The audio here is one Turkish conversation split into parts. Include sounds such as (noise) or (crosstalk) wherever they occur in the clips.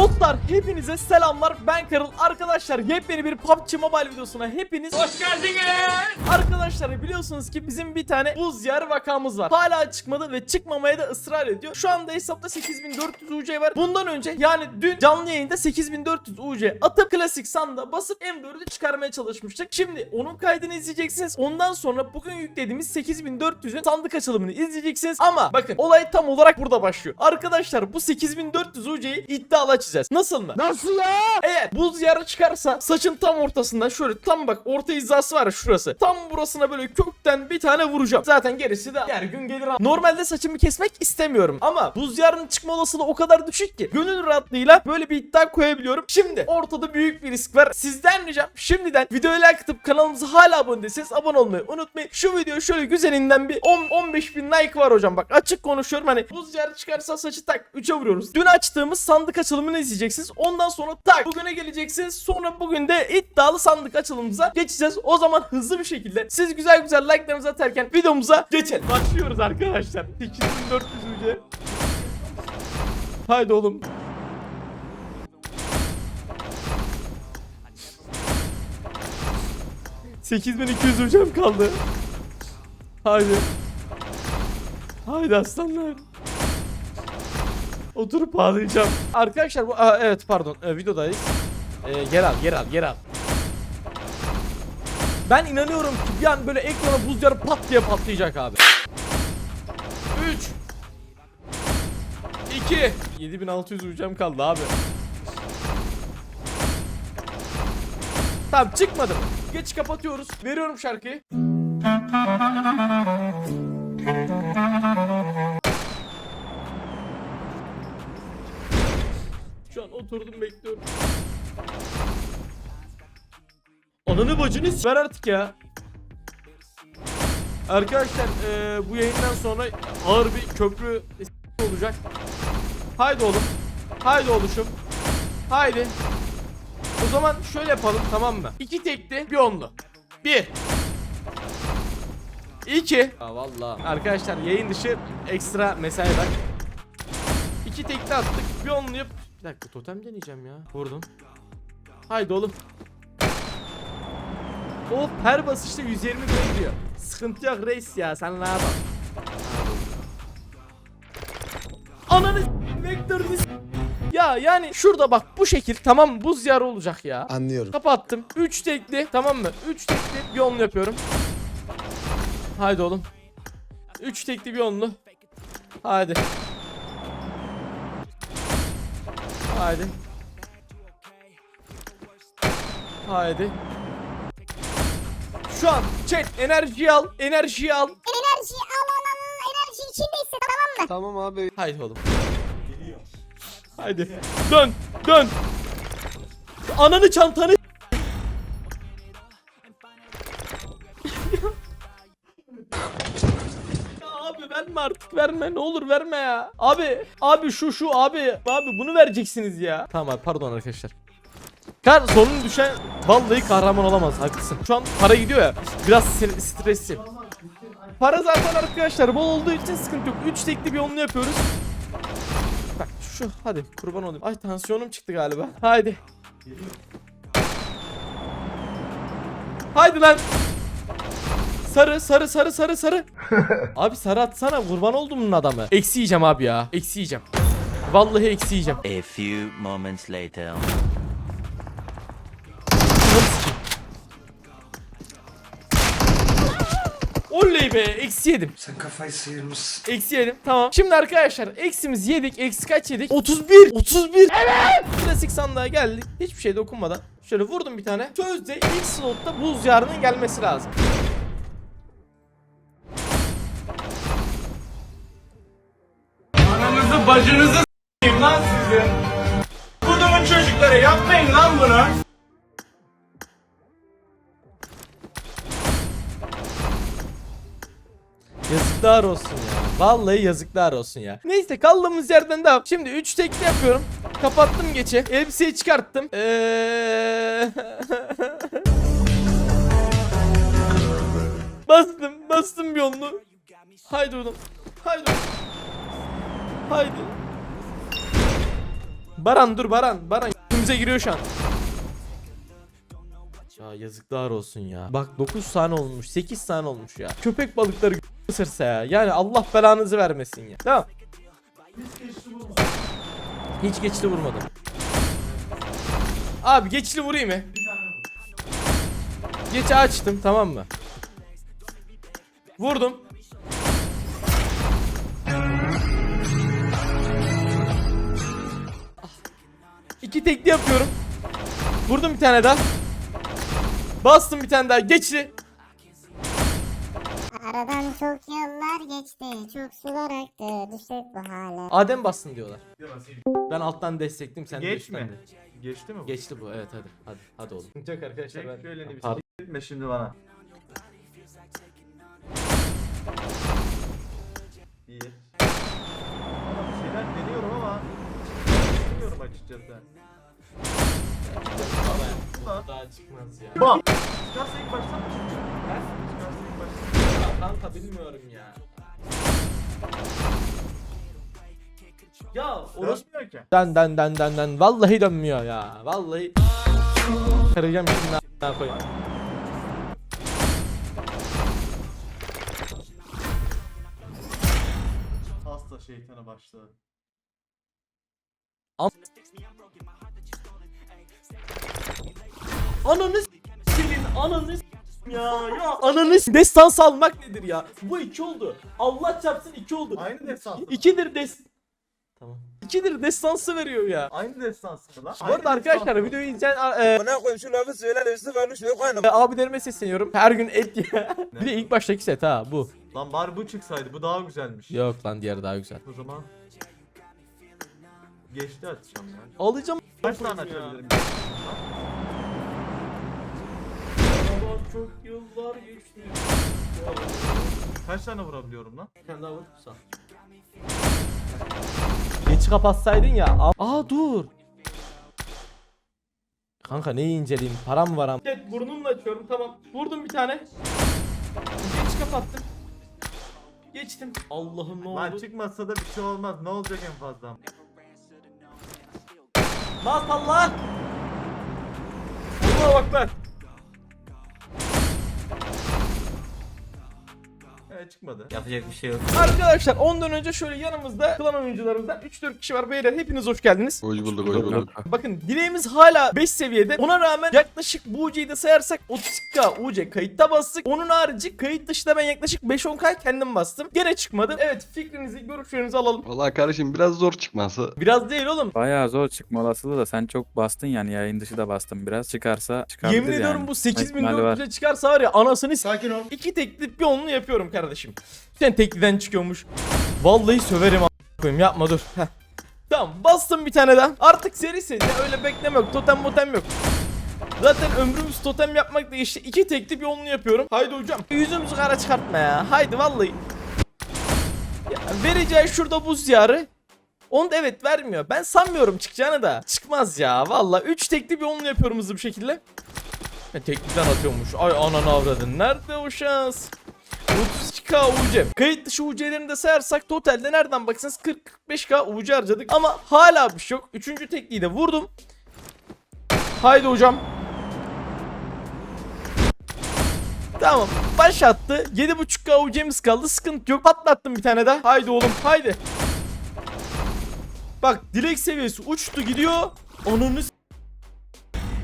Dostlar hepinize selamlar. Ben Karıl Arkadaşlar yepyeni bir PUBG Mobile videosuna hepiniz Hoş geldiniz. Arkadaşlar biliyorsunuz ki bizim bir tane buz yer vakamız var. Hala çıkmadı ve çıkmamaya da ısrar ediyor. Şu anda hesapta 8400 UC var. Bundan önce yani dün canlı yayında 8400 UC atıp klasik sanda basıp M4'ü çıkarmaya çalışmıştık. Şimdi onun kaydını izleyeceksiniz. Ondan sonra bugün yüklediğimiz 8400'ün sandık açılımını izleyeceksiniz. Ama bakın olay tam olarak burada başlıyor. Arkadaşlar bu 8400 UC'yi iddialı açacağız Nasıl mı? Nasıl ya? Eğer buz yarı çıkarsa saçın tam ortasından şöyle tam bak orta hizası var ya şurası. Tam burasına böyle kökten bir tane vuracağım. Zaten gerisi de her gün gelir. Normalde saçımı kesmek istemiyorum. Ama buz yarının çıkma olasılığı o kadar düşük ki. Gönül rahatlığıyla böyle bir iddia koyabiliyorum. Şimdi ortada büyük bir risk var. Sizden ricam şimdiden videoyu like atıp kanalımıza hala abone değilseniz abone olmayı unutmayın. Şu video şöyle güzelinden bir 10-15 bin like var hocam. Bak açık konuşuyorum hani buz yarı çıkarsa saçı tak 3'e vuruyoruz. Dün açtığımız sandık açılımını izleyeceksiniz. Ondan sonra tak bugüne geleceksiniz. Sonra bugün de iddialı sandık açılımımıza geçeceğiz. O zaman hızlı bir şekilde siz güzel güzel like'larınızı atarken videomuza geçelim. Başlıyoruz arkadaşlar. 8400 üce. Haydi oğlum. ...8200 hocam kaldı. Haydi. Haydi aslanlar. Oturup ağlayacağım. Arkadaşlar bu Aa, evet pardon e, videodayız. E, geri al geri al geri al. Ben inanıyorum ki bir an böyle ekrana buz yarı pat diye patlayacak abi. 3 2 7600 uyacağım kaldı abi. Tamam çıkmadı. Geç kapatıyoruz. Veriyorum şarkıyı. Şu an oturdum bekliyorum. Ananı bacını s- ver artık ya. Arkadaşlar eee, bu yayından sonra ağır bir köprü s- olacak. Haydi oğlum. Haydi oluşum. Haydi. O zaman şöyle yapalım tamam mı? İki tekli bir onlu. Bir. İki. Aa valla. Arkadaşlar yayın dışı ekstra mesai var. İki tekli attık. Bir onlu yap. Bir dakika totem deneyeceğim ya. Vurdum. Haydi oğlum. Of her basışta 120 gol diyor. Sıkıntı yok reis ya sen rahat ol. Ananı s- Ya yani şurada bak bu şekil tamam buz yarı olacak ya. Anlıyorum. Kapattım. 3 tekli tamam mı? 3 tekli bir onlu yapıyorum. Haydi oğlum. 3 tekli bir onlu. Haydi. Haydi. Haydi. Şu an chat enerjiyi al, enerjiyi al. enerji alanın enerji içindeyse tamam mı? Tamam abi. Haydi oğlum. Haydi. Dön, dön. Ananı çantanı verme ne olur verme ya. Abi abi şu şu abi abi bunu vereceksiniz ya. Tamam abi pardon arkadaşlar. Kar sonun düşen vallahi kahraman olamaz haklısın. Şu an para gidiyor ya biraz stresli. Para zaten arkadaşlar bol olduğu için sıkıntı yok. 3 tekli bir onlu yapıyoruz. Bak şu hadi kurban olayım. Ay tansiyonum çıktı galiba. Haydi. Haydi lan. Sarı sarı sarı sarı sarı. (laughs) abi sarı atsana kurban olduğumun adamı. Eksi yiyeceğim abi ya. Eksi yiyeceğim. Vallahi eksi yiyeceğim. A few moments later. Oley be eksi yedim. Sen kafayı sıyırmışsın. Eksi yedim. Tamam. Şimdi arkadaşlar eksimiz yedik. Eksi kaç yedik? 31. 31. Evet. Klasik sandığa geldik. Hiçbir şey dokunmadan. Şöyle vurdum bir tane. Sözde ilk slotta buz yarının gelmesi lazım. Ananızı bacınızı s**eyim lan sizi. Kudumun çocukları yapmayın lan bunu. Yazıklar olsun ya. Vallahi yazıklar olsun ya. Neyse kaldığımız yerden devam. Şimdi 3 tekli yapıyorum. Kapattım geçi. Elbiseyi çıkarttım. Eee... (laughs) bastım. Bastım bir yolunu. Haydi oğlum. Haydi oğlum. Haydi. Baran dur Baran. Baran yüzümüze giriyor şu an. Ya yazıklar olsun ya. Bak 9 tane olmuş 8 tane olmuş ya. Köpek balıkları (laughs) ısırsa ya. Yani Allah belanızı vermesin ya. Tamam. Hiç geçli vurmadım. Abi geçli vurayım mı? Geç açtım tamam mı? Vurdum. İki tekli yapıyorum. Vurdum bir tane daha. Bastım bir tane daha. Geçti. Aradan çok yıllar geçti. Çok sular aktı. Düştük bu hale. Adem bastın diyorlar. Ben alttan destektim sen de Geç üstten mi? de. Geçti mi bu? Geçti bu evet hadi. Hadi hadi oğlum. Çok arkadaşlar Çek ben. şöyle bir Pardon. s- etme şimdi bana. İyi. Ama bir şeyler deniyorum ama bilmiyorum açıkçası. Lan. Daha çıkmaz ya. Bak. Çıkarsa ilk baştan mı çıkacak? Çıkarsa ilk baştan. Ya Kanka bilmiyorum ya. Ya orası ki. Den den den den den vallahi dönmüyor ya. Vallahi Karayacağım şimdi ne yapayım. Hasta şeytana başladı. Ananı s- senin ananı ya ya ananı s- destans almak nedir ya? Bu iki oldu. Allah çarpsın iki oldu. Aynı destansı. İkidir des Tamam. İkidir destansı veriyor ya. Aynı destansı mı lan? Bu arada arkadaşlar videoyu izleyen e, Bana koyayım şu lafı söyle Yusuf ölmüş şuraya koyalım. e, abilerime sesleniyorum. Her gün et ya. bir de ilk baştaki set ha bu. Lan bari bu çıksaydı bu daha güzelmiş. Yok lan diğeri daha güzel. O zaman geçti açacağım ya. Alacağım. Kaç tane Ya. açabilirim? çok yıllar geçti. Kaç tane vurabiliyorum lan? Bir tane daha vur. Sağ. Geç kapatsaydın ya. Aa, dur. Kanka neyi inceleyeyim? Param var ama. Evet burnumla açıyorum tamam. Vurdum bir tane. Geç kapattım. Geçtim. Allah'ım ne Lan oldu? çıkmazsa da bir şey olmaz. Ne olacak en fazla? Bas Allah. Allah'a bak lan. Evet çıkmadı. Yapacak bir şey yok. Arkadaşlar ondan önce şöyle yanımızda klan oyuncularımızdan 3-4 kişi var beyler hepiniz hoş geldiniz. Hoş bulduk, hoş bulduk. Bakın dileğimiz hala 5 seviyede. Ona rağmen yaklaşık bu UC'yi de sayarsak 32k UC kayıtta bastık. Onun harici kayıt dışında ben yaklaşık 5-10k kendim bastım. Gene çıkmadı. Evet fikrinizi, görüşlerinizi alalım. Vallahi kardeşim biraz zor çıkması. Biraz değil oğlum. Bayağı zor çıkma olasılığı da sen çok bastın yani yayın dışı da bastın biraz. Çıkarsa çıkabilir Yemin yani. ediyorum bu İhtimali var. 8400'e çıkarsa var ya anasını Sakin ol. İki teklif bir onlu yapıyorum kardeşim. Sen tekliden çıkıyormuş. Vallahi söverim koyayım yapma dur. Heh. Tamam bastım bir tane daha. Artık seri seri öyle bekleme yok. Totem motem yok. Zaten ömrümüz totem yapmak işte iki tekli bir onlu yapıyorum. Haydi hocam. Yüzümüzü kara çıkartma ya. Haydi vallahi. Ya, vereceği şurada buz yarı. Onu da evet vermiyor. Ben sanmıyorum çıkacağını da. Çıkmaz ya. Vallahi 3 tekli bir onlu yapıyorum hızlı bir şekilde. Tekliden atıyormuş. Ay ananı avradın. Nerede o şans? 32k UC. Kayıt dışı UC'lerini de sayarsak totalde nereden baksanız 40-45k UC harcadık. Ama hala bir şey yok. Üçüncü tekliyi de vurdum. Haydi hocam. Tamam. Baş attı. 7.5k UC'miz kaldı. Sıkıntı yok. Patlattım bir tane daha. Haydi oğlum. Haydi. Bak dilek seviyesi uçtu gidiyor. Onunu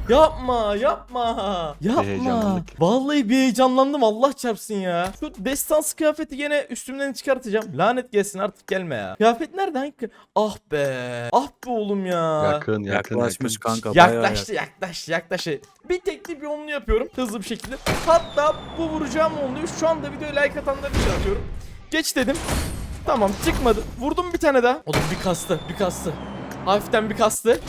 Yapma yapma. Yapma. heyecanlandık. Vallahi bir heyecanlandım. Allah çarpsın ya. Şu destans kıyafeti gene üstümden çıkartacağım. Lanet gelsin artık gelme ya. Kıyafet nerede? Hangi kı- Ah be. Ah be oğlum ya. Yakın, yakın, Yaklaşmış yakın. kanka bayağı Yaklaştı yaklaştı yaklaştı. Bir tekli bir onlu yapıyorum hızlı bir şekilde. Hatta bu vuracağım onluyu şu anda videoya like atanları için atıyorum. Geç dedim. Tamam çıkmadı. Vurdum bir tane daha. Oğlum bir kastı bir kastı. Hafiften bir kastı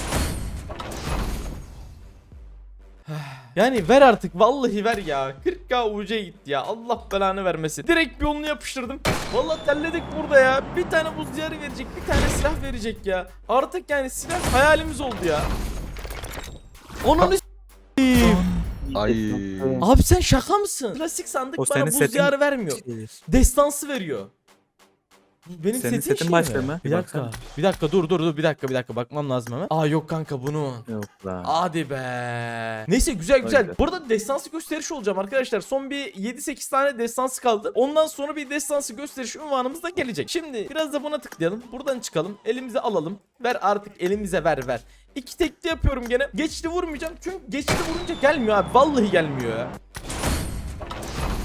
Yani ver artık vallahi ver ya. 40k UC gitti ya. Allah belanı vermesin. Direkt bir onlu yapıştırdım. Vallahi terledik burada ya. Bir tane buz diyarı verecek bir tane silah verecek ya. Artık yani silah hayalimiz oldu ya. Onun Ay. Abi sen şaka mısın? Klasik sandık O bana buz setin- diyarı vermiyor. Destansı veriyor Bu Benim Senin setin setin başka mi? mı? Bir Bir dakika. baksana. Bir dakika dur dur dur bir dakika bir dakika bakmam lazım hemen. Aa yok kanka bunu. Yok lan. Hadi be. Neyse güzel güzel. Haydi. Burada destansı gösteriş olacağım arkadaşlar. Son bir 7-8 tane destansı kaldı. Ondan sonra bir destansı gösteriş ünvanımız da gelecek. Şimdi biraz da buna tıklayalım. Buradan çıkalım. Elimize alalım. Ver artık elimize ver ver. İki tekli yapıyorum gene. Geçti vurmayacağım. Çünkü geçti vurunca gelmiyor abi. Vallahi gelmiyor ya.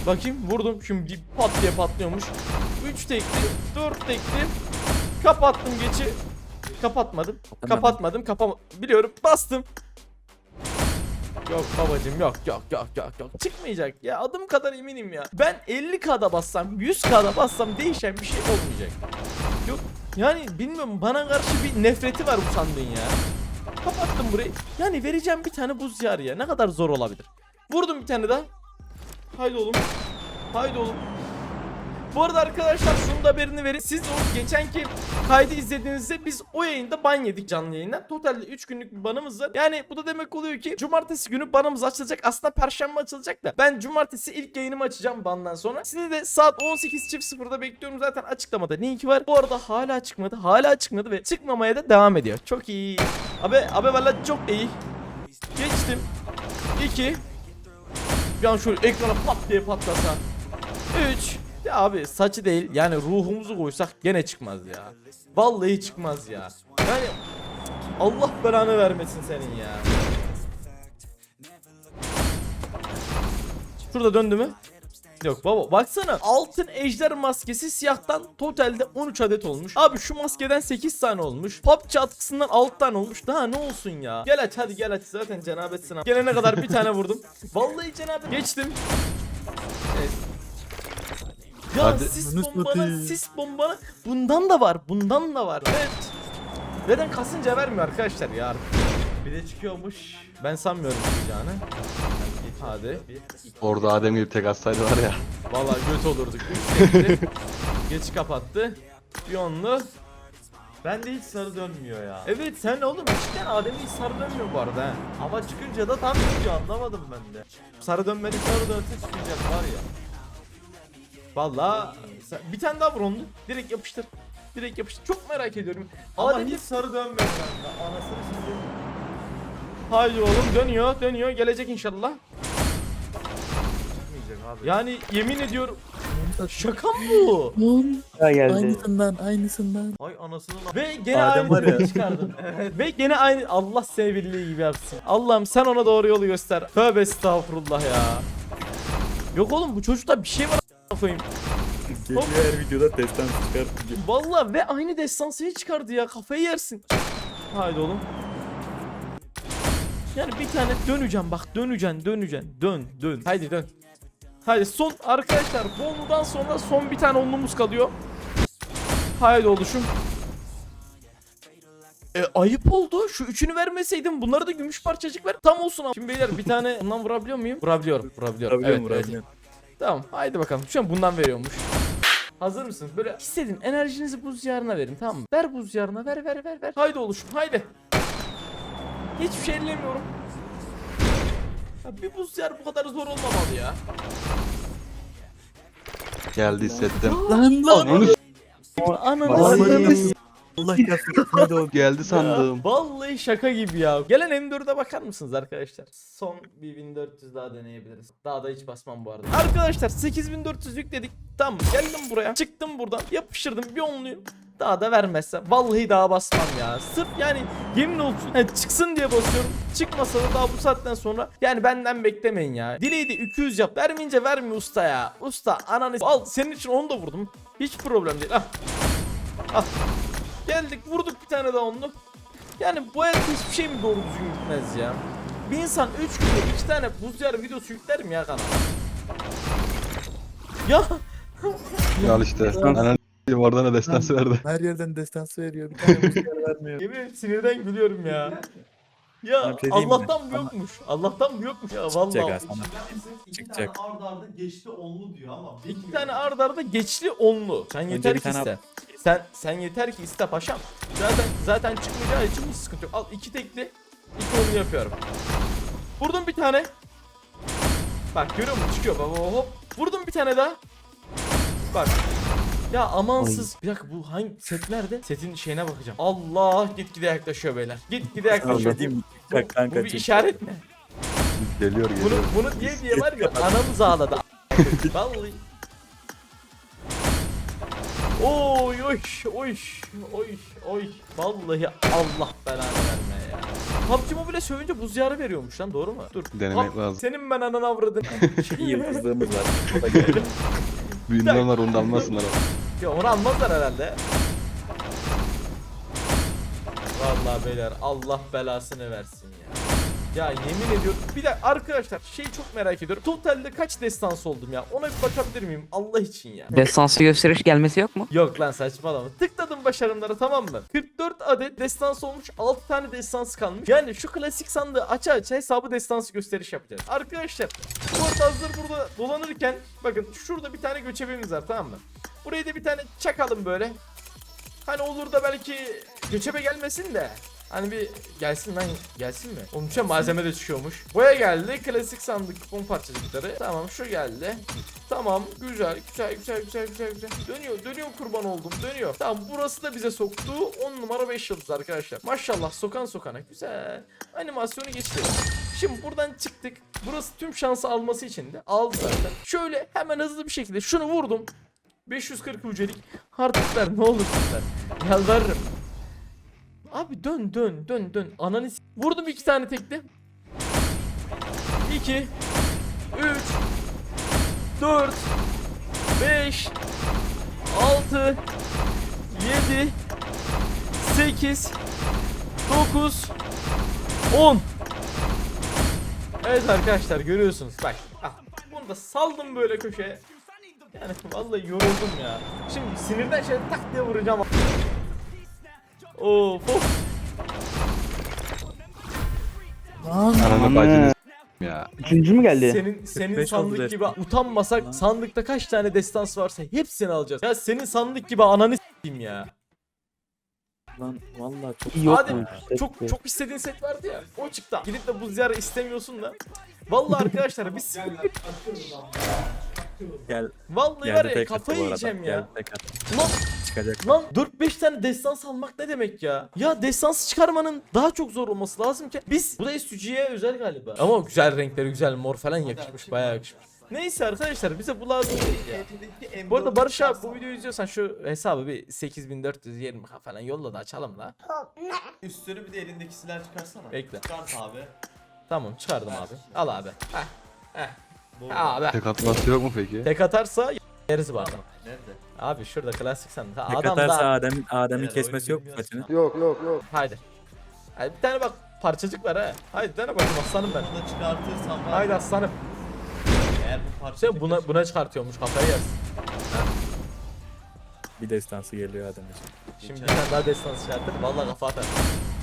Bakayım vurdum. Şimdi pat diye patlıyormuş. 3 tekli, 4 tekli. Kapattım geçi. Kapatmadım. Kapatmadım. Kapama biliyorum. Bastım. Yok babacım yok yok yok yok yok çıkmayacak ya adım kadar eminim ya. Ben 50k'da bassam 100k'da bassam değişen bir şey olmayacak. Yok yani bilmiyorum bana karşı bir nefreti var bu sandığın ya. Kapattım burayı. Yani vereceğim bir tane buz yarı ya ne kadar zor olabilir. Vurdum bir tane daha. Haydi oğlum. Haydi oğlum. Bu arada arkadaşlar şunu da haberini verin. Siz o geçenki kaydı izlediğinizde biz o yayında ban yedik canlı yayından. Totalde 3 günlük bir banımız var. Yani bu da demek oluyor ki cumartesi günü banımız açılacak. Aslında perşembe açılacak da. Ben cumartesi ilk yayınımı açacağım bandan sonra. Sizi de saat 18.00'da bekliyorum. Zaten açıklamada linki var. Bu arada hala çıkmadı. Hala çıkmadı ve çıkmamaya da devam ediyor. Çok iyi. Abi abi valla çok iyi. Geçtim. 2 Bir an şöyle ekrana pat diye patlasa. 3 Ya abi saçı değil yani ruhumuzu koysak gene çıkmaz ya. Vallahi çıkmaz ya. Yani Allah belanı vermesin senin ya. Şurada döndü mü? Yok baba baksana altın ejder maskesi siyahtan totalde 13 adet olmuş. Abi şu maskeden 8 tane olmuş. PUBG atkısından 6 tane olmuş. Daha ne olsun ya? Gel aç hadi gel aç zaten cenabet sınav. Gelene kadar bir tane vurdum. (laughs) Vallahi cenabet. Geçtim. Evet. Ya Hadi. sis bombana sis bombana bundan da var bundan da var. Evet. Neden kasınca vermiyor arkadaşlar ya. Bir de çıkıyormuş. Ben sanmıyorum çıkacağını. Hadi. Orada Adem gibi tek atsaydı var ya. Vallahi göt olurduk. (laughs) Geç kapattı. Bir onlu. Ben de hiç sarı dönmüyor ya. Evet sen oğlum cidden Adem'in hiç sarı dönmüyor bu arada he. Ama çıkınca da tam çıkıyor anlamadım ben de. Sarı dönmedi sarı dönse çıkacak var ya. Vallahi sen- bir tane daha vur onu. Direkt yapıştır. Direkt yapıştır. Çok merak ediyorum. Ama hiç sarı dönmedi kanka. Anasını şimdi. Haydi oğlum dönüyor dönüyor gelecek inşallah. Yani yemin ediyorum Şaka mı bu? Aynısından aynısından. Ay anasını Ve gene Adem aynı var ya. çıkardın. (laughs) evet. Ve gene aynı Allah sevgililiği gibi yapsın. Allah'ım sen ona doğru yolu göster. Tövbe estağfurullah ya. Yok oğlum bu çocukta bir şey var a**ına koyayım. Geliyor her videoda testten çıkartıyor. Vallahi ve aynı destansıyı çıkardı ya kafayı yersin. Haydi oğlum. Yani bir tane döneceğim bak döneceksin döneceksin dön dön haydi dön. Haydi son arkadaşlar Bolu'dan sonra son bir tane onlumuz kalıyor. Haydi oluşum. E, ayıp oldu. Şu üçünü vermeseydim bunları da gümüş parçacık ver. Tam olsun ama. Şimdi beyler bir tane bundan vurabiliyor muyum? Vurabiliyorum. Vurabiliyorum. Vurabiliyorum, evet, evet. vurabiliyorum. Tamam haydi bakalım. Şu an bundan veriyormuş. Hazır mısınız? Böyle hissedin enerjinizi buz yarına verin tamam mı? Ver buz yarına ver ver ver ver. Haydi oluşum haydi. Hiçbir şey ellemiyorum. Ya bir buz yer bu kadar zor olmamalı ya. Geldi hissettim. Lan lan. Ananı Ay. Allah (laughs) oğlum. geldi sandım. Vallahi şaka gibi ya. Gelen M4'e bakar mısınız arkadaşlar? Son bir 1400 daha deneyebiliriz. Daha da hiç basmam bu arada. Arkadaşlar 8400 yükledik. Tamam geldim buraya. Çıktım buradan. Yapıştırdım bir onluyu. Daha da vermezse vallahi daha basmam ya. Sırf yani yemin olsun hani çıksın diye basıyorum. Çıkmasa da daha bu saatten sonra yani benden beklemeyin ya. Dileği 200 yap. Vermeyince vermiyor usta ya. Usta ananı al senin için onu da vurdum. Hiç problem değil. Ah. Ah. Geldik vurduk bir tane daha onlu. Yani bu hayatta hiçbir şey mi doğru düzgün gitmez ya? Bir insan 3 günde 2 tane buz yarı videosu yükler mi ya kanala? Ya (laughs) Al işte. S**eyim, oradan da destansı verdi. Her yerden destansı veriyor. Bir tane müzikler vermiyor. yemin ederim sinirden gülüyorum ya. Ya şey? Allah'tan bu yokmuş. Allah'tan bu yokmuş ya Çıkacak vallahi. aslında. İki Çıkacak. tane arda arda geçti onlu diyor ama. İki tane ard arda geçli onlu. Sen Önce yeter ki tane iste. Sen sen yeter ki iste paşam. Zaten zaten çıkmayacağı için hiç sıkıntı yok. Al iki tekli. iki onlu yapıyorum. Vurdum bir tane. Bak görüyor musun? Çıkıyor baba hop. Vurdum bir tane daha. Bak. Ya amansız. Bir dakika bu hangi set nerede? Setin şeyine bakacağım. Allah gitgide yaklaşıyor beyler. Gitgide yaklaşıyor. Anladım. Bu, Bak kanka bu bir işaret mi? Geliyor Bunu, geliyor. bunu diye diye var ya anamız ağladı. (laughs) Vallahi. Oy oy oy oy oy Vallahi Allah belanı verme ya. PUBG Mobile sövünce buz yarı veriyormuş lan doğru mu? Dur. Denemek Hop, lazım. Senin ben ananı avradın. Bir (laughs) yıldızlığımız var. Onlar onu da almasınlar ama. ya onu almazlar herhalde. Vallahi beyler Allah belasını versin ya. Ya yemin ediyorum bir de arkadaşlar şey çok merak ediyorum. Totalde kaç destans oldum ya? Ona bir bakabilir miyim? Allah için ya. Destansı gösteriş gelmesi yok mu? Yok lan saçmalama. Tıkladım başarımlara tamam mı? 44 adet destans olmuş 6 tane destans kalmış. Yani şu klasik sandığı aça aça hesabı destansı gösteriş yapacağız. Arkadaşlar bu arada hazır burada dolanırken bakın şurada bir tane göçebemiz var tamam mı? Buraya da bir tane çakalım böyle. Hani olur da belki göçebe gelmesin de. Hani bir gelsin lan gelsin mi? Onun için malzeme de çıkıyormuş. Boya geldi. Klasik sandık kupon parçacıkları. Tamam şu geldi. Tamam güzel güzel güzel güzel güzel güzel. Dönüyor dönüyor kurban oldum dönüyor. Tamam burası da bize soktu. 10 numara 5 yıldız arkadaşlar. Maşallah sokan sokana güzel. Animasyonu geçti. Şimdi buradan çıktık. Burası tüm şansı alması için de aldı zaten. Şöyle hemen hızlı bir şekilde şunu vurdum. 540 ucelik artık ver ne olursun ver. Yalvarırım. Abi dön dön dön dön. Ananı s- Vurdum iki tane tekli. 2 3 4 5 6 7 8 9 10 Evet arkadaşlar görüyorsunuz. Bak ah, bunu da saldım böyle köşeye. Yani vallahi yoruldum ya. Şimdi sinirden şöyle tak diye vuracağım Of of Ananı bacını s- ya. Üçüncü mü geldi? senin senin 45 oldu sandık gibi utanmasak sandıkta kaç tane destans varsa hepsini alacağız. Ya senin sandık gibi ananı s**eyim ya. Lan vallahi çok Yok Adem mu? çok çok istediğin set vardı ya. O çıktı. Gidip de bu ziyara istemiyorsun da. Vallahi arkadaşlar biz gel. vallahi var ya kafayı yiyeceğim ya. Lan Çıkacak. Lan 4-5 tane destans almak ne demek ya? Ya destans çıkarmanın daha çok zor olması lazım ki. Biz bu da SUG'ye özel galiba. Ama güzel renkleri güzel mor falan yakışmış bayağı yakışmış. Neyse arkadaşlar bize bu lazım değil ya. Bu arada Barış abi bu videoyu izliyorsan şu hesabı bir 8420 falan yolla da açalım la. Üstünü bir de elindeki silahı çıkarsana. Bekle. Çıkart abi. Tamam çıkardım abi. Al abi. Heh. Heh. Abi. Tek atması yok mu peki? Tek atarsa yeriz bana. Nerede? Abi şurada klasik sandık. Ha, Tek Adam atarsa da Adem, Adem'in Evet, kesmesi yok mu saçını? bilmiyorsun. haydi. Haydi bir tane bak parçacık var ha. Haydi tane bakayım aslanım ben. Bunu da çıkartırsam var. Haydi aslanım. Eğer bu parça Şey buna buna çıkartıyormuş kafayı yersin. Bir destansı geliyor Adem için. Şimdi bir tane daha destans çıkartır. Vallahi kafa atar.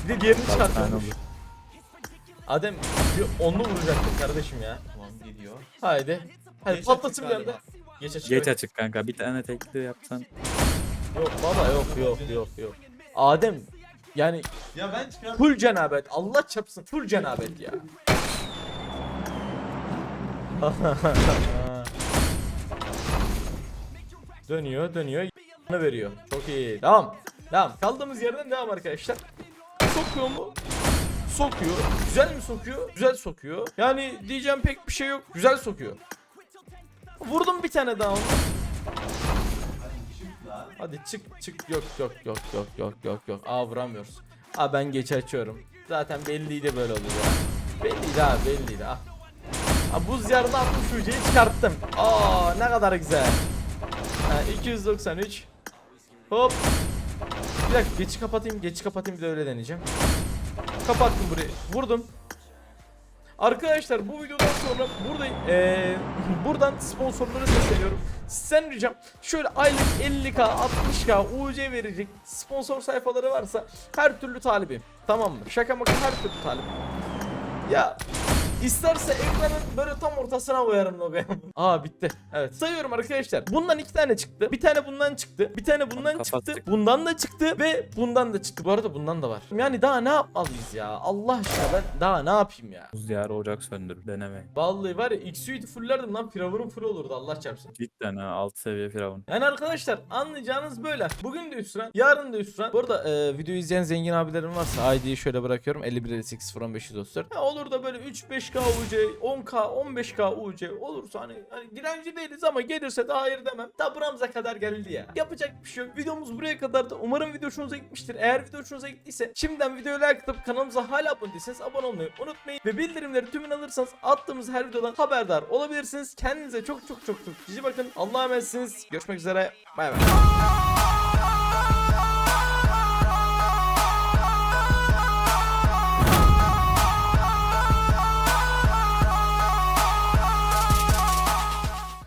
Bir de diğerini tane çıkartıyormuş. olur? Adem bir onlu vuracaktın kardeşim ya. Tamam geliyor. Haydi. Hadi Geç patlasın bir açık anda. Geç açık. Geç açık kanka. Bir tane tekli yapsan. Yok baba yok yok yok yok. Adem yani Ya ben çıkart. full cenabet. Allah çapsın full cenabet ya. (laughs) dönüyor dönüyor y***ını veriyor. Çok iyi. Devam. Devam. Kaldığımız yerden devam arkadaşlar. Sokuyor mu? Sokuyor. Güzel mi sokuyor? Güzel sokuyor. Yani diyeceğim pek bir şey yok. Güzel sokuyor. Vurdum bir tane daha onu. Hadi çık çık yok yok yok yok yok yok yok. Aa vuramıyoruz. Aa ben geç açıyorum. Zaten belliydi böyle olur ya. Belliydi abi belliydi ah. Aa, buz yarını 60 ucuyu çıkarttım. Aa ne kadar güzel. Ha, 293. Hop. Bir dakika geçi kapatayım geçi kapatayım bir de öyle deneyeceğim. Kapattım burayı. Vurdum. Arkadaşlar bu videodan sonra buradayım. Ee, (laughs) buradan sponsorlara sesleniyorum. Sen ricam şöyle aylık 50k 60k UC verecek sponsor sayfaları varsa her türlü talibim. Tamam mı? Şaka maka her türlü talibim. Ya İsterse ekranın böyle tam ortasına koyarım logoyu. (laughs) Aa bitti. Evet. Sayıyorum arkadaşlar. Bundan iki tane çıktı. Bir tane bundan çıktı. Bir tane bundan Kapat çıktı. Bundan da çıktı ve bundan da çıktı. Bu arada bundan da var. Yani daha ne yapmalıyız ya? Allah aşkına ben daha ne yapayım ya? Buz diyarı ocak söndür. Deneme. Vallahi var ya X-Suite'i fullerdim lan Firavun'un full olurdu Allah çarpsın. Cidden ha alt seviye firavun. Yani arkadaşlar anlayacağınız böyle. Bugün de üstüne, yarın da üstüne. Bu arada e, videoyu izleyen zengin abilerim varsa ID'yi şöyle bırakıyorum. 5158 534. Ha, olur da böyle 3-5K UC, 10K, 15K UC olursa hani, hani direnci değiliz ama gelirse de hayır demem. Da buramıza kadar geldi ya. Yapacak bir şey yok. Videomuz buraya kadar da umarım video hoşunuza gitmiştir. Eğer video hoşunuza gittiyse şimdiden videoyu like atıp kanalımıza hala abone değilseniz abone olmayı unutmayın. Ve bildirimleri tümünü alırsanız attığımız her videodan haberdar olabilirsiniz. Kendinize çok çok çok çok iyi bakın. Allah'a emanetsiniz. Görüşmek üzere. Bay bay.